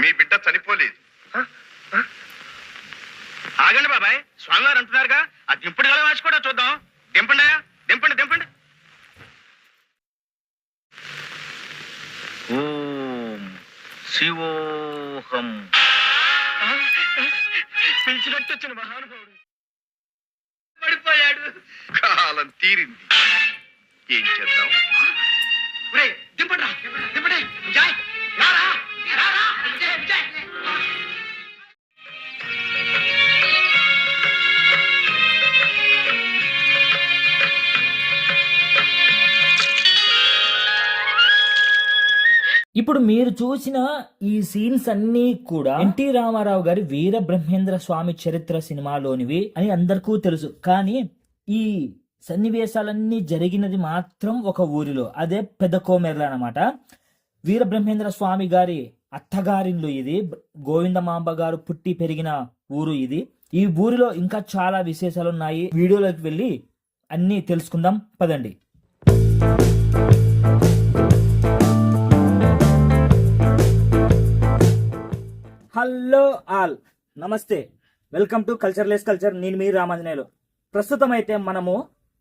మీ బిడ్డ చనిపోలేదు. ఆగండి బాబాయ్ స్వామివారు అంటున్నారుగా. ఆ దింపుడు గల వాసి కూడా చూద్దాం. దింపండి దింపండి దింపండి. ఓం శివోహం. పిలిచినట్టు వచ్చిన మహానుభావుడు. పడిపోయాడు. కాలం తీరింది. ఏం చేద్దాం? ఇప్పుడు మీరు చూసిన ఈ సీన్స్ అన్నీ కూడా ఎన్టీ రామారావు గారి వీర బ్రహ్మేంద్ర స్వామి చరిత్ర సినిమాలోనివి అని అందరికీ తెలుసు. కానీ ఈ సన్నివేశాలన్నీ జరిగినది మాత్రం ఒక ఊరిలో. అదే పెద్ద కోమెర్ల అనమాట వీర బ్రహ్మేంద్ర స్వామి గారి అత్తగారిల్లు ఇది. గోవిందమాంబ గారు పుట్టి పెరిగిన ఊరు ఇది. ఈ ఊరిలో ఇంకా చాలా విశేషాలు ఉన్నాయి వీడియోలోకి వెళ్ళి అన్నీ తెలుసుకుందాం. పదండి. Hello all. నమస్తే. Welcome to culture less culture. నేను మీ రామాంజనేయులు. ప్రస్తుతం అయితే మనము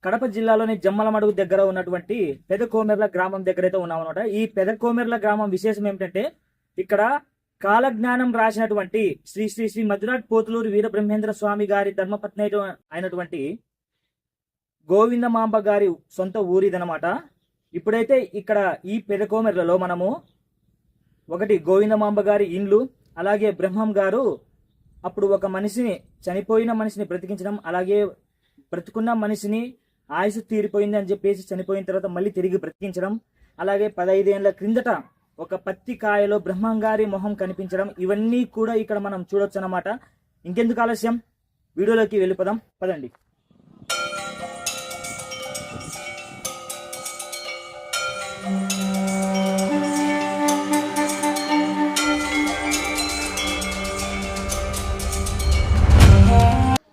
కడప జిల్లాలోని జమ్మలమడుగు దగ్గర ఉన్నటువంటి పెదకోమెర్ల గ్రామం దగ్గర అయితే ఉన్నాం అనమాట ఈ పెదకోమెర్ల గ్రామం విశేషం ఏమిటంటే ఇక్కడ కాలజ్ఞానం రాసినటువంటి శ్రీ శ్రీ శ్రీ మధురాట్ పోతులూరు వీర బ్రహ్మేంద్ర స్వామి గారి ధర్మపత్ని అయినటువంటి గోవిందమాంబ గారి సొంత ఊరిదనమాట ఇప్పుడైతే ఇక్కడ ఈ పెదకోమెర్లలో మనము ఒకటి గోవిందమాంబ గారి ఇండ్లు అలాగే బ్రహ్మం గారు అప్పుడు ఒక మనిషిని చనిపోయిన మనిషిని బ్రతికించడం అలాగే బ్రతుకున్న మనిషిని ఆయుసు తీరిపోయింది అని చెప్పేసి చనిపోయిన తర్వాత మళ్ళీ తిరిగి బ్రతికించడం అలాగే పదైదేళ్ళ క్రిందట ఒక పత్తి కాయలో బ్రహ్మం గారి మొహం కనిపించడం ఇవన్నీ కూడా ఇక్కడ మనం చూడొచ్చు అన్నమాట ఇంకెందుకు ఆలస్యం? వీడియోలోకి వెళ్ళిపోదాం. పదండి.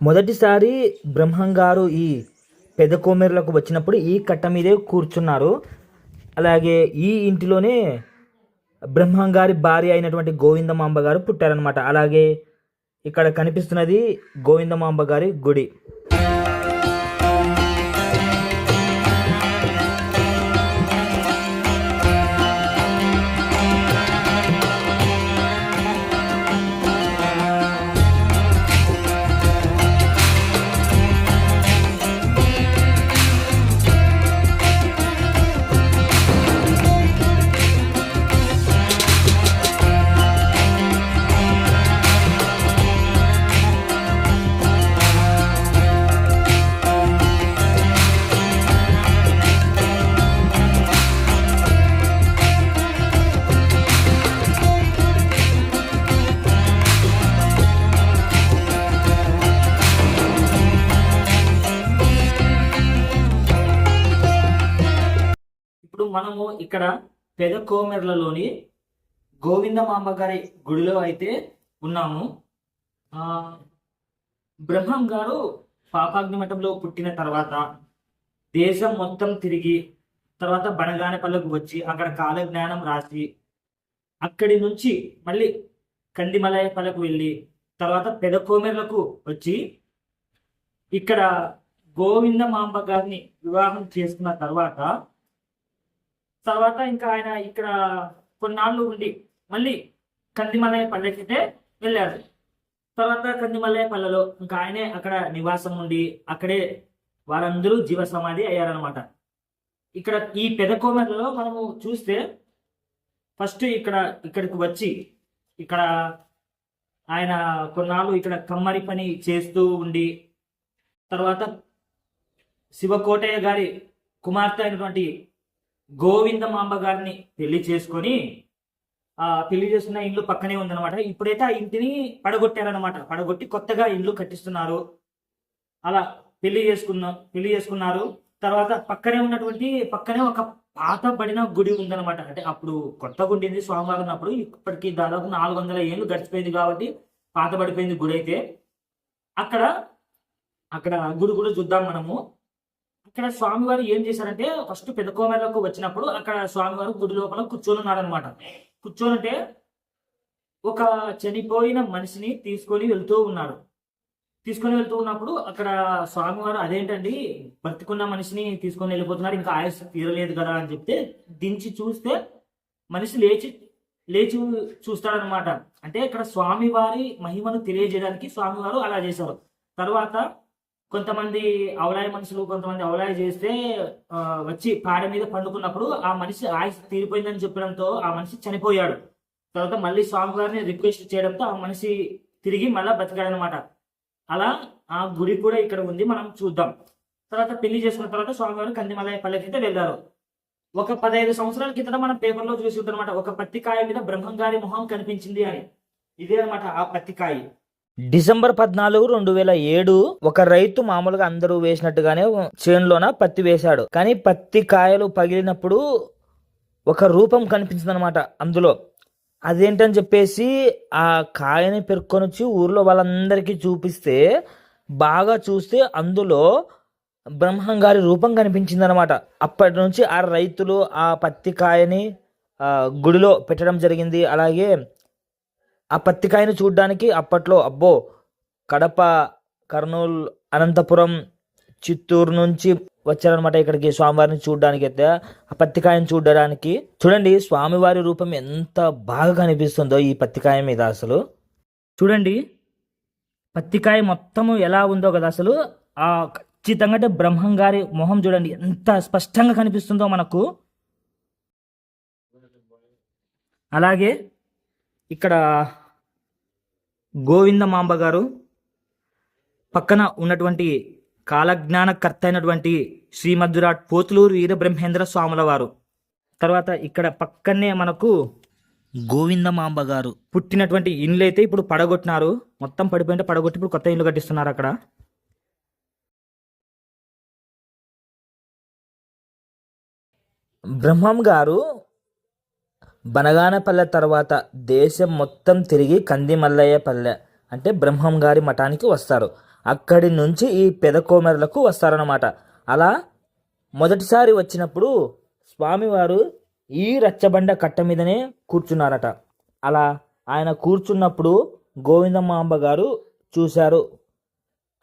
మొదటిసారి బ్రహ్మం గారు ఈ పెదకోమెర్లకు వచ్చినప్పుడు ఈ కట్ట మీదే కూర్చున్నారు. అలాగే ఈ ఇంటిలోనే బ్రహ్మం గారి భార్య అయినటువంటి గోవిందమాంబ గారు పుట్టారనమాట అలాగే ఇక్కడ కనిపిస్తున్నది గోవిందమాంబ గారి గుడి. మనము ఇక్కడ పెదకోమెర్లలోని గోవిందమాంబ గారి గుడిలో అయితే ఉన్నాము. బ్రహ్మం గారు పాపాగ్ని మఠంలో పుట్టిన తర్వాత దేశం మొత్తం తిరిగి తర్వాత బనగానపల్లకు వచ్చి అక్కడ కాలజ్ఞానం రాసి అక్కడి నుంచి మళ్ళీ కందిమలయపల్లకు వెళ్ళి తర్వాత పెదకోమెర్లకు వచ్చి ఇక్కడ గోవిందమాంబ గారిని వివాహం చేసుకున్న తర్వాత తర్వాత ఇంకా ఆయన ఇక్కడ కొన్నాళ్ళు ఉండి మళ్ళీ కందిమలయ పల్లెకితే వెళ్ళారు తర్వాత కందిమలయ పల్లెలో ఇంకా ఆయనే అక్కడ నివాసం ఉండి అక్కడే వారందరూ జీవ సమాధి అయ్యారనమాట ఇక్కడ ఈ పెదకోమలలో మనము చూస్తే ఫస్ట్ ఇక్కడ ఇక్కడికి వచ్చి ఇక్కడ ఆయన కొన్నాళ్ళు ఇక్కడ కమ్మరి పని చేస్తూ ఉండి తర్వాత శివకోటయ్య గారి కుమార్తె అయినటువంటి గోవిందమాంబ గారిని పెళ్ళి చేసుకొని ఆ పెళ్ళి చేసుకున్న ఇండ్లు పక్కనే ఉందన్నమాట. ఇప్పుడైతే ఆ ఇంటిని పడగొట్టారనమాట పడగొట్టి కొత్తగా ఇండ్లు కట్టిస్తున్నారు. అలా పెళ్ళి చేసుకున్న పెళ్ళి చేసుకున్నారు. తర్వాత పక్కనే ఉన్నటువంటి పక్కనే ఒక పాత పడిన గుడి ఉందన్నమాట. అంటే అప్పుడు కొత్త గుండింది స్వామివారు ఉన్నప్పుడు ఇప్పటికి దాదాపు నాలుగు వందల ఏళ్ళు గడిచిపోయింది కాబట్టి పాత పడిపోయింది గుడి అయితే అక్కడ అక్కడ గుడి కూడా చూద్దాం మనము. అక్కడ స్వామివారు ఏం చేశారంటే ఫస్ట్ పెద్దకోమేరకు వచ్చినప్పుడు అక్కడ స్వామివారు గుడి లోపల కూర్చొని ఉన్నారనమాట కూర్చొని ఉంటే ఒక చనిపోయిన మనిషిని తీసుకొని వెళ్తూ ఉన్నాడు తీసుకొని వెళ్తూ ఉన్నప్పుడు అక్కడ స్వామివారు అదేంటండి బ్రతికున్న మనిషిని తీసుకొని వెళ్ళిపోతున్నారు ఇంకా ఆయుష్ తీరలేదు కదా అని చెప్తే దించి చూస్తే మనిషి లేచి లేచి చూస్తాడనమాట అంటే ఇక్కడ స్వామివారి మహిమను తెలియజేయడానికి స్వామివారు అలా చేశారు. తర్వాత కొంతమంది అవలాయ మనుషులు కొంతమంది అవలాయ చేస్తే వచ్చి పాడ మీద పండుకున్నప్పుడు ఆ మనిషి ఆయుష్ తీరిపోయిందని చెప్పడంతో ఆ మనిషి చనిపోయాడు. తర్వాత మళ్ళీ స్వామివారిని రిక్వెస్ట్ చేయడంతో ఆ మనిషి తిరిగి మళ్ళీ బతికాడనమాట అలా ఆ గుడి కూడా ఇక్కడ ఉంది మనం చూద్దాం. తర్వాత పెళ్ళి చేసుకున్న తర్వాత స్వామివారు కందిమలయ పల్లెకైతే వెళ్ళారు ఒక పదహైదు సంవత్సరాల కిందట మనం పేపర్లో చూసి అనమాట ఒక పత్తికాయ మీద బ్రహ్మంగారి మొహం కనిపించింది అని. ఇదే అనమాట ఆ పత్తికాయ. డిసెంబర్ పద్నాలుగు రెండు వేల ఏడు ఒక రైతు మామూలుగా అందరూ వేసినట్టుగానే చేనులోన పత్తి వేశాడు. కానీ పత్తి కాయలు పగిలినప్పుడు ఒక రూపం కనిపించిందనమాట అందులో. అదేంటని చెప్పేసి ఆ కాయని పెరుక్కొని వచ్చి ఊర్లో వాళ్ళందరికీ చూపిస్తే బాగా చూస్తే అందులో బ్రహ్మంగారి రూపం కనిపించిందనమాట అప్పటి నుంచి ఆ రైతులు ఆ పత్తి కాయని గుడిలో పెట్టడం జరిగింది. అలాగే ఆ పత్తికాయను చూడడానికి అప్పట్లో అబ్బో కడప కర్నూలు అనంతపురం చిత్తూరు నుంచి వచ్చారనమాట ఇక్కడికి స్వామివారిని చూడడానికి అయితే. ఆ పత్తికాయను చూడడానికి. చూడండి స్వామివారి రూపం ఎంత బాగా కనిపిస్తుందో ఈ పత్తికాయ మీద అసలు. చూడండి పత్తికాయ మొత్తము ఎలా ఉందో కదా అసలు. ఆ ఖచ్చితంగా అంటే బ్రహ్మం గారి మొహం చూడండి ఎంత స్పష్టంగా కనిపిస్తుందో మనకు. అలాగే ఇక్కడ గోవిందమాంబ గారు పక్కన ఉన్నటువంటి కాలజ్ఞానకర్త అయినటువంటి శ్రీమద్దురాట్ పోతులూరు వీరబ్రహ్మేంద్ర స్వాముల వారు. తర్వాత ఇక్కడ పక్కనే మనకు గోవిందమాంబ గారు పుట్టినటువంటి ఇండ్లు అయితే ఇప్పుడు పడగొట్టినారు. మొత్తం పడిపోయింటే పడగొట్టి ఇప్పుడు కొత్త ఇల్లు కట్టిస్తున్నారు అక్కడ. బ్రహ్మం గారు బనగానపల్లె తర్వాత దేశం మొత్తం తిరిగి కంది మల్లయ్య పల్లె అంటే బ్రహ్మం గారి మఠానికి వస్తారు. అక్కడి నుంచి ఈ పెదకోమెరలకు వస్తారన్నమాట. అలా మొదటిసారి వచ్చినప్పుడు స్వామివారు ఈ రచ్చబండ కట్ట మీదనే కూర్చున్నారట. అలా ఆయన కూర్చున్నప్పుడు గోవిందమాంబ గారు చూశారు.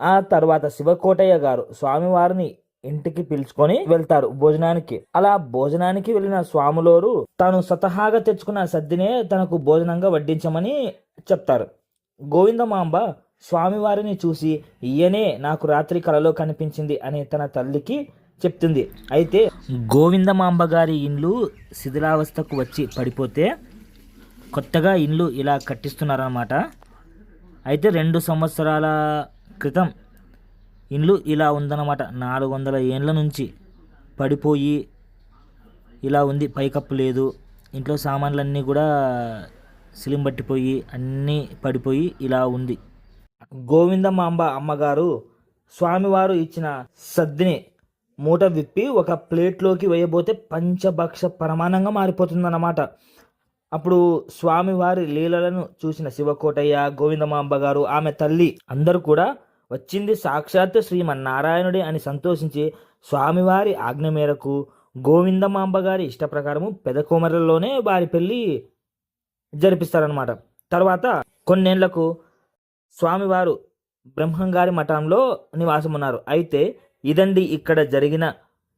ఆ తర్వాత శివకోటయ్య గారు స్వామివారిని ఇంటికి పిలుచుకొని వెళ్తారు భోజనానికి. అలా భోజనానికి వెళ్ళిన స్వాములోరు తాను స్వతహాగా తెచ్చుకున్న సద్దినే తనకు భోజనంగా వడ్డించమని చెప్తారు. గోవిందమాంబ స్వామివారిని చూసి ఈయనే నాకు రాత్రి కలలో కనిపించింది అని తన తల్లికి చెప్తుంది. అయితే గోవిందమాంబ గారి ఇండ్లు శిథిలావస్థకు వచ్చి పడిపోతే కొత్తగా ఇండ్లు ఇలా కట్టిస్తున్నారన్నమాట. అయితే రెండు సంవత్సరాల క్రితం ఇండ్లు ఇలా ఉందన్నమాట. నాలుగు వందల ఏండ్ల నుంచి పడిపోయి ఇలా ఉంది. పైకప్పు లేదు. ఇంట్లో సామాన్లన్నీ కూడా సిలిం పట్టిపోయి అన్నీ పడిపోయి ఇలా ఉంది. గోవిందమాంబ అమ్మగారు స్వామివారు ఇచ్చిన సద్దిని మూట విప్పి ఒక ప్లేట్లోకి వేయబోతే పంచభక్ష ప్రమాణంగా మారిపోతుందన్నమాట. అప్పుడు స్వామివారి లీలలను చూసిన శివకోటయ్య గోవిందమాంబ గారు ఆమె తల్లి అందరూ కూడా వచ్చింది సాక్షాత్ శ్రీమన్నారాయణుడే అని సంతోషించి స్వామివారి ఆజ్ఞ మేరకు గోవిందమాంబ గారి ఇష్ట ప్రకారము పెదకోమరలోనే వారి పెళ్ళి జరిపిస్తారనమాట తర్వాత కొన్నేళ్ళకు స్వామివారు బ్రహ్మంగారి మఠంలో నివాసం ఉన్నారు అయితే ఇదండి ఇక్కడ జరిగిన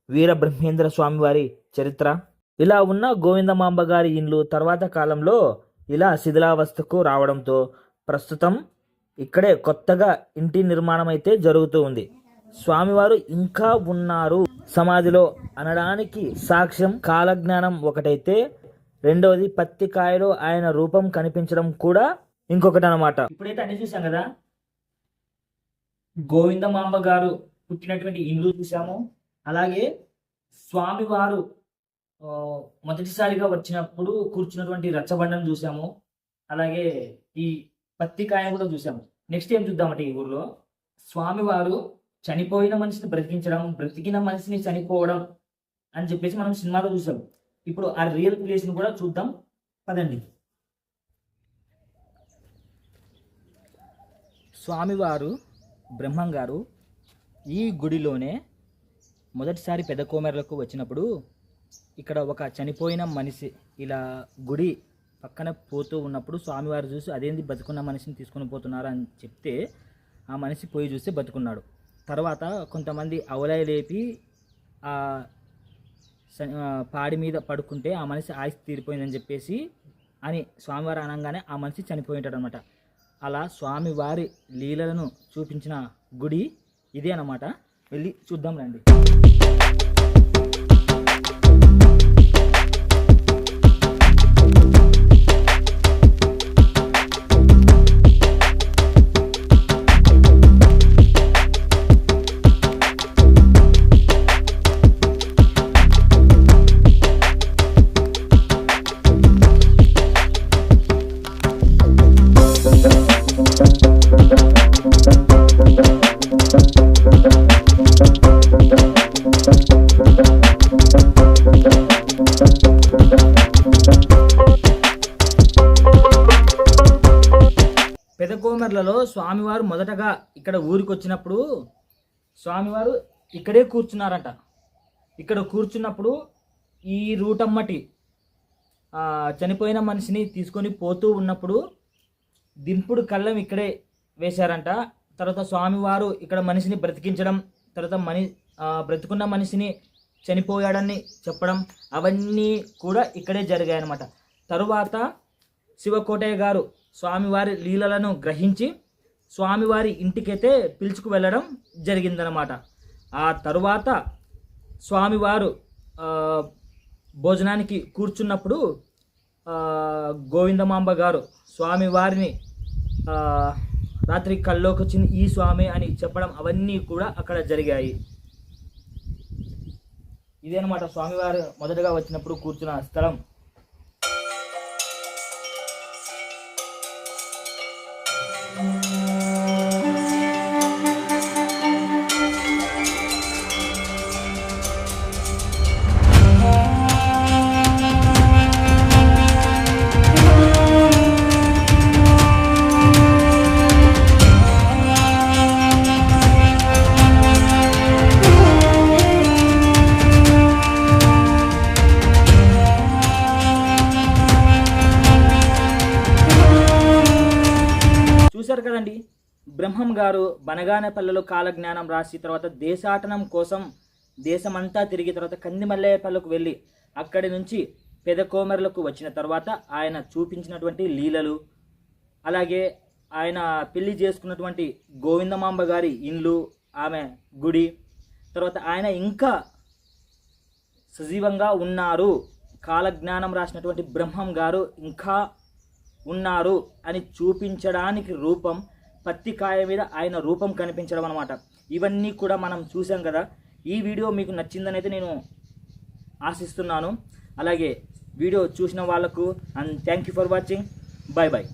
వీర బ్రహ్మేంద్ర స్వామివారి చరిత్ర. ఇలా ఉన్న గోవిందమాంబ గారి ఇండ్లు తర్వాత కాలంలో ఇలా శిథిలావస్థకు రావడంతో ప్రస్తుతం ఇక్కడే కొత్తగా ఇంటి నిర్మాణం అయితే జరుగుతూ ఉంది. స్వామివారు ఇంకా ఉన్నారు. సమాధిలో అనడానికి సాక్ష్యం కాలజ్ఞానం ఒకటైతే రెండవది పత్తికాయలో ఆయన రూపం కనిపించడం కూడా ఇంకొకటి అనమాట ఇప్పుడైతే అన్ని చూసాం కదా? గోవిందమాంబ గారు పుట్టినటువంటి ఇండ్లు చూసాము. అలాగే స్వామివారు మొదటిసారిగా వచ్చినప్పుడు కూర్చున్నటువంటి రచ్చబండను చూసాము. అలాగే ఈ పత్తికాయ కూడా చూసాము. నెక్స్ట్ ఏం చూద్దామంటే ఈ ఊర్లో? స్వామివారు చనిపోయిన మనిషిని బ్రతికించడం బ్రతికిన మనిషిని చనిపోవడం అని చెప్పేసి మనం సినిమాలో చూసాం. ఇప్పుడు ఆ రియల్ ప్లేస్ని కూడా చూద్దాం. పదండి. స్వామివారు బ్రహ్మం గారు ఈ గుడిలోనే మొదటిసారి పెద్ద కోమెరలకు వచ్చినప్పుడు ఇక్కడ ఒక చనిపోయిన మనిషి ఇలా గుడి పక్కన పోతూ ఉన్నప్పుడు స్వామివారు చూసి అదేంది బతుకున్న మనిషిని తీసుకొని పోతున్నారు? అని చెప్తే ఆ మనిషి పోయి చూస్తే బతుకున్నాడు. తర్వాత కొంతమంది అవలయ లేపి ఆ పాడి మీద పడుకుంటే ఆ మనిషి ఆయుష్ తీరిపోయిందని చెప్పేసి అని స్వామివారు అనగానే ఆ మనిషి చనిపోయి ఉంటాడు అనమాట అలా స్వామివారి లీలలను చూపించిన గుడి ఇదే అన్నమాట. వెళ్ళి చూద్దాం రండి. కోమర్లలో స్వామివారు మొదటగా ఇక్కడ ఊరికి వచ్చినప్పుడు స్వామివారు ఇక్కడే కూర్చున్నారంట. ఇక్కడ కూర్చున్నప్పుడు ఈ రూటమ్మటి చనిపోయిన మనిషిని తీసుకొని పోతూ ఉన్నప్పుడు దింపుడు కళ్ళం ఇక్కడే వేశారంట. తర్వాత స్వామివారు ఇక్కడ మనిషిని బ్రతికించడం తర్వాత మని బ్రతుకున్న బ్రతికున్న మనిషిని చనిపోయాడని చెప్పడం అవన్నీ కూడా ఇక్కడే జరిగాయన్నమాట. తరువాత శివకోటయ్య గారు స్వామివారి లీలలను గ్రహించి స్వామివారి ఇంటికైతే పిలుచుకు వెళ్ళడం జరిగిందనమాట ఆ తరువాత స్వామివారు భోజనానికి కూర్చున్నప్పుడు గోవిందమాంబ గారు స్వామివారిని రాత్రి కల్లోకి వచ్చింది ఈ స్వామి అని చెప్పడం అవన్నీ కూడా అక్కడ జరిగాయి. ఇదేనమాట స్వామివారు మొదటగా వచ్చినప్పుడు కూర్చున్న స్థలం. గారు బనగానేపల్లెలో కాలజ్ఞానం రాసి తర్వాత దేశాటనం కోసం దేశమంతా తిరిగి తర్వాత కందిమల్లేపల్లకు వెళ్ళి అక్కడి నుంచి పెదకోమెరలకు వచ్చిన తర్వాత ఆయన చూపించినటువంటి లీలలు అలాగే ఆయన పెళ్ళి చేసుకున్నటువంటి గోవిందమాంబ గారి ఇండ్లు ఆమె గుడి తర్వాత ఆయన ఇంకా సజీవంగా ఉన్నారు. కాలజ్ఞానం రాసినటువంటి బ్రహ్మం గారు ఇంకా ఉన్నారు అని చూపించడానికి రూపం పత్తి కాయ మీద ఆయన రూపం కనిపించడం అనమాట ఇవన్నీ కూడా మనం చూసాం కదా. ఈ వీడియో మీకు నచ్చిందని అయితే నేను ఆశిస్తున్నాను. అలాగే వీడియో చూసిన వాళ్ళకు and thank you for watching bye bye